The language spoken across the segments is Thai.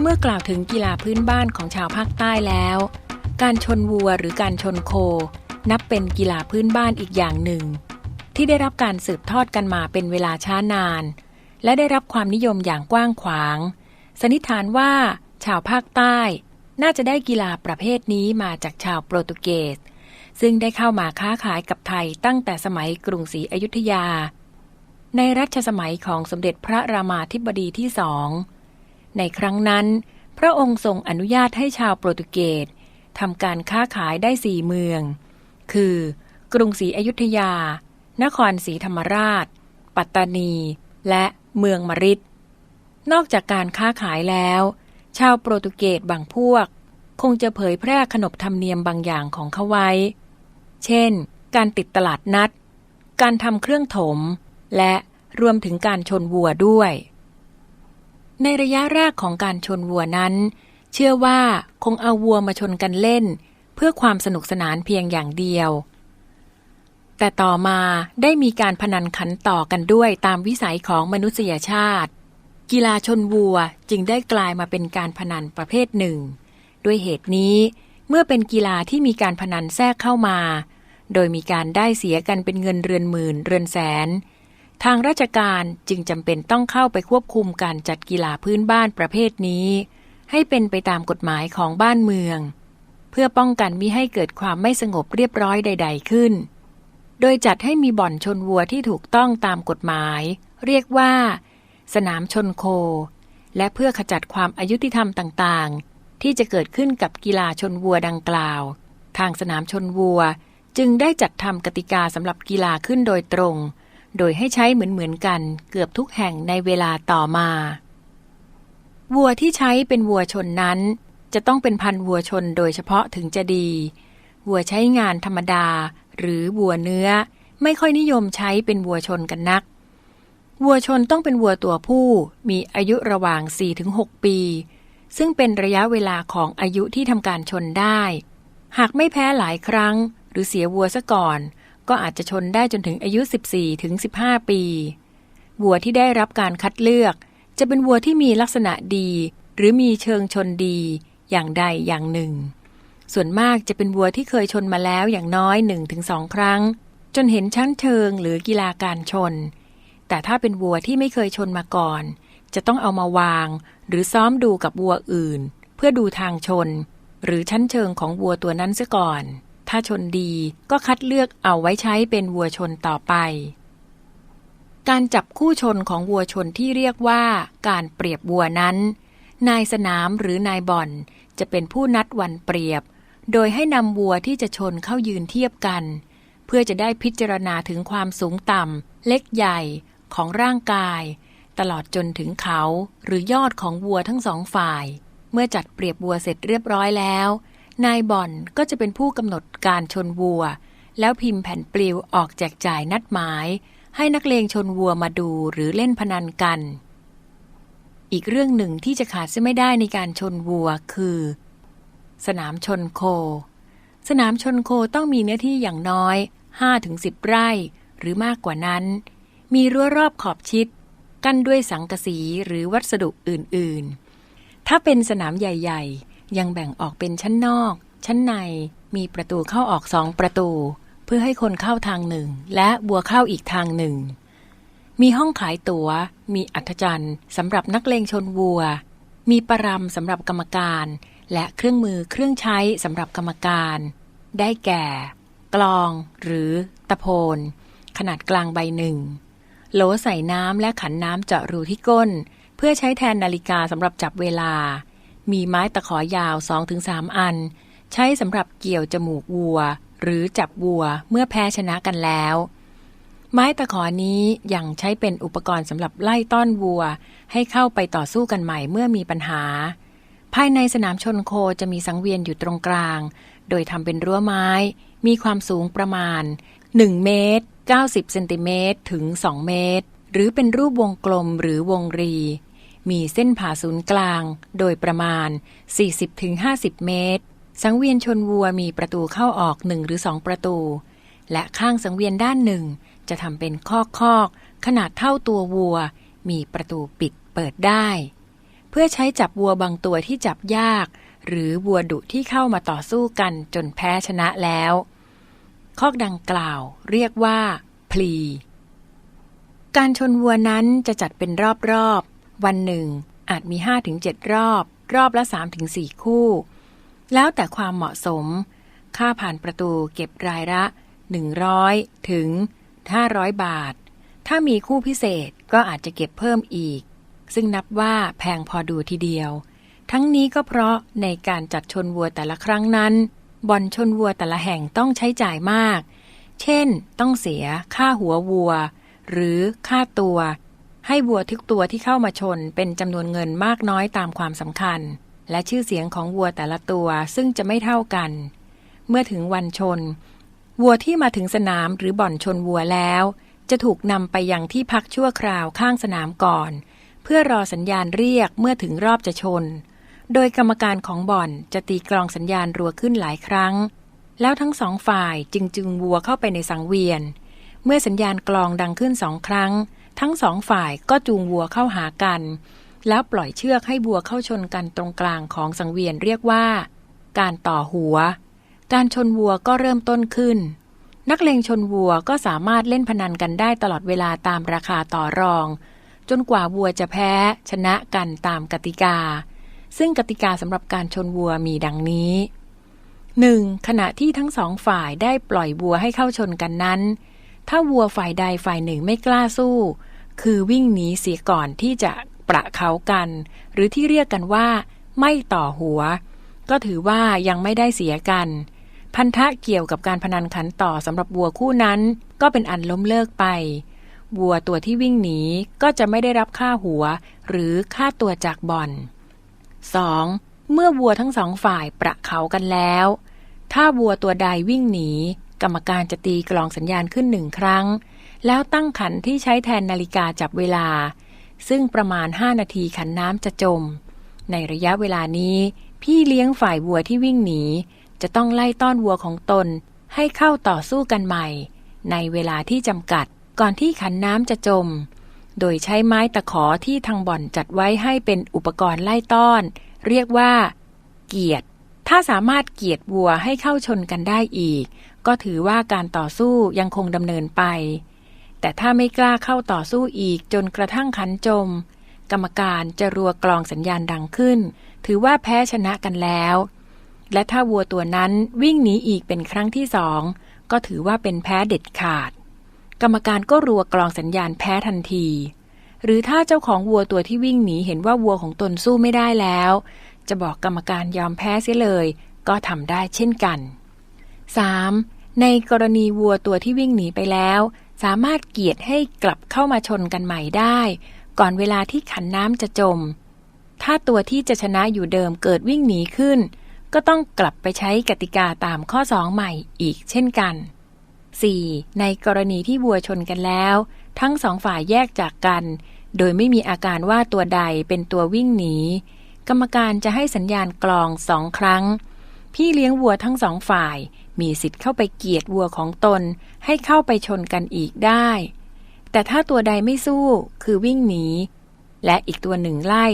เมื่อกล่าวถึงกีฬาพื้นบ้านของชาวภาคใต้แล้ว การชนวัวหรือการชนโค นับเป็นกีฬาพื้นบ้านอีกอย่างหนึ่ง ที่ได้รับการสืบทอดกันมาเป็นเวลาช้านาน และได้รับความนิยมอย่างกว้างขวาง สันนิษฐานว่า ชาวภาคใต้ น่าจะได้กีฬาประเภทนี้มาจากชาวโปรตุเกส ซึ่งได้เข้ามาค้าขายกับไทยตั้งแต่สมัยกรุงศรีอยุธยา ในรัชสมัยของสมเด็จพระรามาธิบดีที่สอง ในครั้งนั้น พระองค์ทรงอนุญาตให้ชาวโปรตุเกสทำการค้าขายได้สี่เมือง คือ กรุงศรีอยุธยา นครศรีธรรมราช ปัตตานี และเมืองมริดนอกจากการค้าขายแล้ว ชาวโปรตุเกสบางพวก คงจะเผยแพร่ขนบธรรมเนียมบางอย่างของเขาไว้ เช่น การติดตลาดนัด การทำเครื่องถม และรวมถึงการชนวัวด้วย ในระยะแรกของการชนวัวนั้น เชื่อว่าคงเอาวัวมาชนกันเล่น เพื่อความสนุกสนานเพียงอย่างเดียว แต่ต่อมาได้มีการพนันขันต่อกันด้วยตามวิสัยของมนุษยชาติ กีฬาชนวัวจึงได้กลายมาเป็นการพนันประเภทหนึ่ง ด้วยเหตุนี้ เมื่อเป็นกีฬาที่มีการพนันแทรกเข้ามา โดยมีการได้เสียกันเป็นเงินเรือนหมื่นเรือนแสน ทางราชการจึงจำเป็นต้องเข้าไปควบคุมการจัดกีฬาพื้นบ้านประเภทนี้ ให้เป็นไปตามกฎหมายของบ้านเมือง เพื่อป้องกันมิให้เกิดความไม่สงบเรียบร้อยใด ๆขึ้น โดยจัดให้มีบ่อนชนวัวที่ถูกต้องตามกฎหมาย เรียกว่า สนามชนโค และเพื่อขจัดความอายุติธรรมต่างๆ ที่จะเกิดขึ้นกับกีฬาชนวัวดังกล่าว ทางสนามชนวัวจึงได้จัดทำกติกาสำหรับกีฬาขึ้นโดยตรง โดยให้ใช้เหมือนๆกันเกือบทุกแห่งในเวลาต่อมา วัวที่ใช้เป็นวัวชนนั้น จะต้องเป็นพันวัวชนโดยเฉพาะถึงจะดี วัวใช้งานธรรมดา หรือวัวเนื้อ ไม่ค่อยนิยมใช้เป็นวัวชนกันนัก วัวชนต้องเป็นวัวตัวผู้มีอายุระหว่าง 4-6 ปี ซึ่งเป็นระยะเวลาของอายุที่ทำการชนได้ หากไม่แพ้หลายครั้ง หรือเสียวัวซะก่อน ก็อาจจะชนได้จนถึงอายุ 14-15 ปี วัวที่ได้รับการคัดเลือก จะเป็นวัวที่มีลักษณะดี หรือมีเชิงชนดี อย่างใดอย่างหนึ่ง ส่วนมากจะเป็นวัวที่เคยชนมาแล้วอย่างน้อย 1-2 ครั้ง จนเห็นชั้นเชิงหรือกีฬาการชน แต่ถ้าเป็นวัวที่ไม่เคยชนมาก่อน จะต้องเอามาวาง หรือซ้อมดูกับวัวอื่น เพื่อดูทางชน หรือชั้นเชิงของวัวตัวนั้นซะก่อน ถ้าชนดีก็คัดเลือกเอาไว้ใช้เป็นวัวชนต่อไป การจับคู่ชนของวัวชนที่เรียกว่าการเปรียบวัวนั้น นายสนามหรือนายบ่อนจะเป็นผู้นัดวันเปรียบ โดยให้นำวัวที่จะชนเข้ายืนเทียบกัน เพื่อจะได้พิจารณาถึงความสูงต่ำเล็กใหญ่ของร่างกาย ตลอดจนถึงเขาหรือยอดของวัวทั้งสองฝ่าย เมื่อจัดเปรียบวัวเสร็จเรียบร้อยแล้ว นายบ่อนก็จะเป็นผู้กำหนดการชนวัว แล้วพิมพ์แผ่นปลิวออกแจกจ่ายนัดหมาย ให้นักเลงชนวัวมาดูหรือเล่นพนันกัน อีกเรื่องหนึ่งที่จะขาดเสียไม่ได้ในการชนวัวคือ สนามชนโค สนามชนโคต้องมีเนื้อที่อย่างน้อย 5-10 ไร่ หรือมากกว่านั้น มีรั้วรอบขอบชิด กั้นด้วยสังกะสีหรือวัสดุอื่นๆ ถ้าเป็นสนามใหญ่ ๆ ยังแบ่งออกเป็นชั้นนอก ชั้นในมีประตูเข้าออกสองประตู เพื่อให้คนเข้าทางหนึ่ง และบัวเข้าอีกทางหนึ่ง มีห้องขายตัว๋ว มีอัธจันทร์สำหรับนักเลงชนวัว มีประรำสำหรับกรรมการ และเครื่องมือเครื่องใช้สำหรับกรรมการ ได้แก่ กลอง หรือตะโพนขนาดกลางใบหนึ่งโหลใส่น้ำและขันน้ำเจาะรูที่ก้น เพื่อใช้แทนนาฬิกาสำหรับจับเวลา มีไม้ตะขอยาว 2-3 อัน ใช้สำหรับเกี่ยวจมูกวัว หรือจับวัวเมื่อแพ้ชนะกันแล้ว ไม้ตะขอนี้ยังใช้เป็นอุปกรณ์สำหรับไล่ต้อนวัว ให้เข้าไปต่อสู้กันใหม่เมื่อมีปัญหา ภายในสนามชนโคจะมีสังเวียนอยู่ตรงกลาง โดยทำเป็นรั้วไม้ มีความสูงประมาณ 1 เมตร 90 เซนติเมตรถึง 2 เมตร หรือเป็นรูปวงกลมหรือวงรี มีเส้นผ่าศูนย์กลาง โดยประมาณ 40-50 เมตร สังเวียนชนวัวมีประตูเข้าออกหนึ่งหรือสองประตู และข้างสังเวียนด้านหนึ่ง จะทำเป็นคอกคอกขนาดเท่าตัววัว มีประตูปิดเปิดได้ภพื่อใช้จับวัวบางตัวที่จับยาก หรือวัวดุที่เข้ามาต่อสู้กันจนแพ้ชนะแล้ว คอกดังกล่าวเรียกว่า พลีการชนวัวนั้นจะจัดเป็นรอบ วันหนึ่ง อาจมี 5-7 รอบ รอบละ 3-4 คู่ แล้วแต่ความเหมาะสม ค่าผ่านประตูเก็บรายละ 100 ถึง 500 บาท ถ้ามีคู่พิเศษก็อาจจะเก็บเพิ่มอีก ซึ่งนับว่าแพงพอดูทีเดียว ทั้งนี้ก็เพราะในการจัดชนวัวแต่ละครั้งนั้นบอนชนวัวแต่ละแห่งต้องใช้จ่ายมาก เช่น ต้องเสียค่าหัววัว หรือค่าตัว ให้วัวทุกตัวที่เข้ามาชนเป็นจำนวนเงินมากน้อยตามความสำคัญ และชื่อเสียงของวัวแต่ละตัวซึ่งจะไม่เท่ากัน เมื่อถึงวันชน วัวที่มาถึงสนามหรือบ่อนชนวัวแล้ว จะถูกนำไปยังที่พักชั่วคราวข้างสนามก่อน เพื่อรอสัญญาณเรียกเมื่อถึงรอบจะชน โดยกรรมการของบ่อนจะตีกลองสัญญาณรัวขึ้นหลายครั้ง แล้วทั้งสองฝ่ายจึงจึงวัวเข้าไปในสังเวียน เมื่อสัญญาณกลองดังขึ้นสองครั้ง ทั้งสองฝ่ายก็จูงวัวเข้าหากัน แล้วปล่อยเชือกให้วัวเข้าชนกันตรงกลางของสังเวียนเรียกว่า การต่อหัว การชนวัวก็เริ่มต้นขึ้น นักเลงชนวัวก็สามารถเล่นพนันกันได้ตลอดเวลาตามราคาต่อรอง จนกว่าวัวจะแพ้ ชนะกันตามกติกา ซึ่งกติกาสำหรับการชนวัวมีดังนี้ 1. ขณะที่ทั้งสองฝ่ายได้ปล่อยวัวให้เข้าชนกันนั้น ถ้าวัวฝ่ายใดฝ่ายหนึ่งไม่กล้าสู้ คือวิ่งหนีเสียก่อนที่จะประเขากัน หรือที่เรียกกันว่า ไม่ต่อหัว ก็ถือว่ายังไม่ได้เสียกัน พันธะเกี่ยวกับการพนันขันต่อสำหรับวัวคู่นั้น ก็เป็นอันล้มเลิกไป วัวตัวที่วิ่งหนีก็จะไม่ได้รับค่าหัว หรือค่าตัวจากบ่อน 2. เมื่อวัวทั้งสองฝ่ายประเขากันแล้ว ถ้าวัวตัวใดวิ่งหนี กรรมการจะตีกลองสัญญาณขึ้นหนึ่งครั้ง แล้วตั้งขันที่ใช้แทนนาฬิกาจับเวลา ซึ่งประมาณ 5 นาทีขันน้ำจะจม ในระยะเวลานี้ พี่เลี้ยงฝ่ายวัวที่วิ่งหนี จะต้องไล่ต้อนวัวของตน ให้เข้าต่อสู้กันใหม่ ในเวลาที่จำกัดก่อนที่ขันน้ำจะจม โดยใช้ไม้ตะขอที่ทางบ่อนจัดไว้ให้เป็นอุปกรณ์ไล่ต้อน เรียกว่า เกียรติ ถ้าสามารถเกียรติวัวให้เข้าชนกันได้อีก ก็ถือว่าการต่อสู้ยังคงดำเนินไป แต่ถ้าไม่กล้าเข้าต่อสู้อีกจนกระทั่งขันจม กรรมการจะรัวกลองสัญญาณดังขึ้น ถือว่าแพ้ชนะกันแล้ว และถ้าวัวตัวนั้นวิ่งหนีอีกเป็นครั้งที่สองก็ถือว่าเป็นแพ้เด็ดขาด กรรมการก็รัวกลองสัญญาณแพ้ทันที หรือถ้าเจ้าของวัวตัวที่วิ่งหนีเห็นว่าวัวของตนสู้ไม่ได้แล้ว จะบอกกรรมการยอมแพ้เสียเลย ก็ทำได้เช่นกัน 3. ในกรณีวัวตัวที่วิ่งหนีไปแล้ว สามารถเกียรให้กลับเข้ามาชนกันใหม่ได้ ก่อนเวลาที่ขันน้ำจะจม ถ้าตัวที่จะชนะอยู่เดิมเกิดวิ่งหนีขึ้น ก็ต้องกลับไปใช้กติกาตามข้อสองใหม่อีกเช่นกัน 4. ในกรณีที่วัวชนกันแล้ว ทั้งสองฝ่ายแยกจากกัน โดยไม่มีอาการว่าตัวใดเป็นตัววิ่งหนี กรรมการจะให้สัญญาณกลองสองครั้ง พี่เลี้ยงวัวทั้งสองฝ่าย มีสิทธิ์เข้าไปเกียดวัวของตน ให้เข้าไปชนกันอีกได้ แต่ถ้าตัวใดไม่สู้คือวิ่งหนี และอีกตัวหนึ่งไล่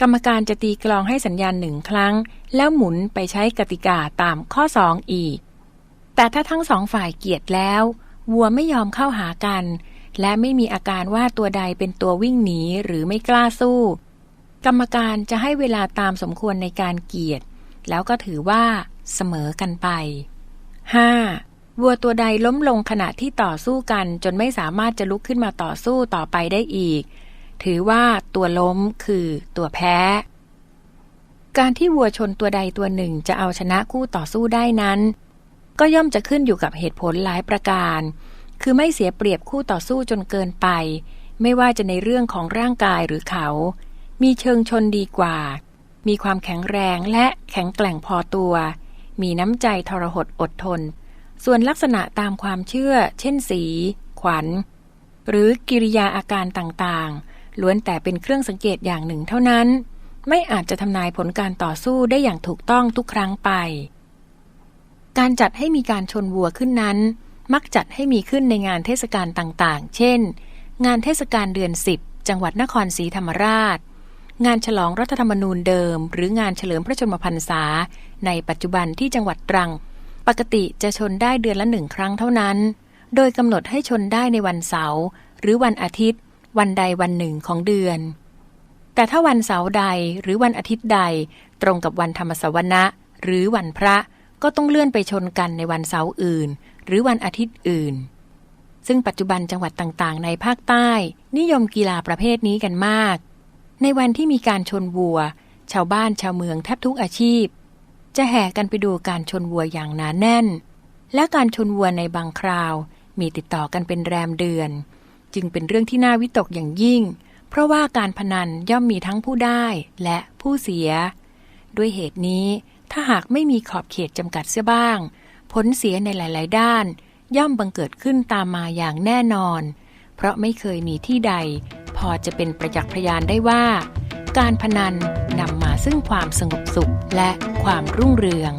กรรมการจะตีกลองให้สัญญาณหนึ่งครั้ง แล้วหมุนไปใช้กติกาตามข้อสองอีก แต่ถ้าทั้งสองฝ่ายเกียดแล้ววัวไม่ยอมเข้าหากัน และไม่มีอาการว่าตัวใดเป็นตัววิ่งหนีหรือไม่กล้าสู้ กรรมการจะให้เวลาตามสมควรในการเกียดแล้วก็ถือว่าเสมอกันไป 5. วัวตัวใดล้มลงขณะที่ต่อสู้กันจนไม่สามารถจะลุกขึ้นมาต่อสู้ต่อไปได้อีก ถือว่าตัวล้มคือตัวแพ้ การที่วัวชนตัวใดตัวหนึ่งจะเอาชนะคู่ต่อสู้ได้นั้น ก็ย่อมจะขึ้นอยู่กับเหตุผลหลายประการ คือไม่เสียเปรียบคู่ต่อสู้จนเกินไป ไม่ว่าจะในเรื่องของร่างกายหรือเขา มีเชิงชนดีกว่า มีความแข็งแรงและแข็งแกร่งพอตัว มีน้ำใจทรหดอดทน ส่วนลักษณะตามความเชื่อ เช่นสี ขวัญ หรือกิริยาอาการต่างๆ ล้วนแต่เป็นเครื่องสังเกตอย่างหนึ่งเท่านั้น ไม่อาจจะทำนายผลการต่อสู้ได้อย่างถูกต้องทุกครั้งไป การจัดให้มีการชนวัวขึ้นนั้น มักจัดให้มีขึ้นในงานเทศกาลต่างๆ เช่น งานเทศกาลเดือนสิบจังหวัดนครศรีธรรมราช งานฉลองรัฐธรรมนูญเดิม หรืองานเฉลิมพระชนมพรรษา ในปัจจุบันที่จังหวัดตรัง ปกติจะชนได้เดือนละหนึ่งครั้งเท่านั้น โดยกำหนดให้ชนได้ในวันเสาร์หรือวันอาทิตย์ วันใดวันหนึ่งของเดือน แต่ถ้าวันเสาร์ใดหรือวันอาทิตย์ใด ตรงกับวันธรรมสวนะหรือวันพระก็ต้องเลื่อนไปชนกันในวันเสาร์อื่น หรือวันอาทิตย์อื่น ซึ่งปัจจุบันจังหวัดต่างๆ ในภาคใต้ นิยมกีฬาประเภทนี้กันมาก ในวันที่มีการชนวัว ชาวบ้านชาวเมืองแทบทุกอาชีพ จะแห่กันไปดูการชนวัวอย่างหนาแน่น และการชนวัวในบางคราว มีติดต่อกันเป็นแรมเดือน จึงเป็นเรื่องที่น่าวิตกอย่างยิ่ง เพราะว่าการพนันย่อมมีทั้งผู้ได้และผู้เสีย ด้วยเหตุนี้ถ้าหากไม่มีขอบเขตจำกัดเสียบ้าง ผลเสียในหลาย ๆ ด้าน ย่อมบังเกิดขึ้นตามมาอย่างแน่นอน เพราะไม่เคยมีที่ใด อจะเป็นประจักษ์พยานได้ว่า การพนันนำมาซึ่งความสงบสุขและความรุ่งเรือง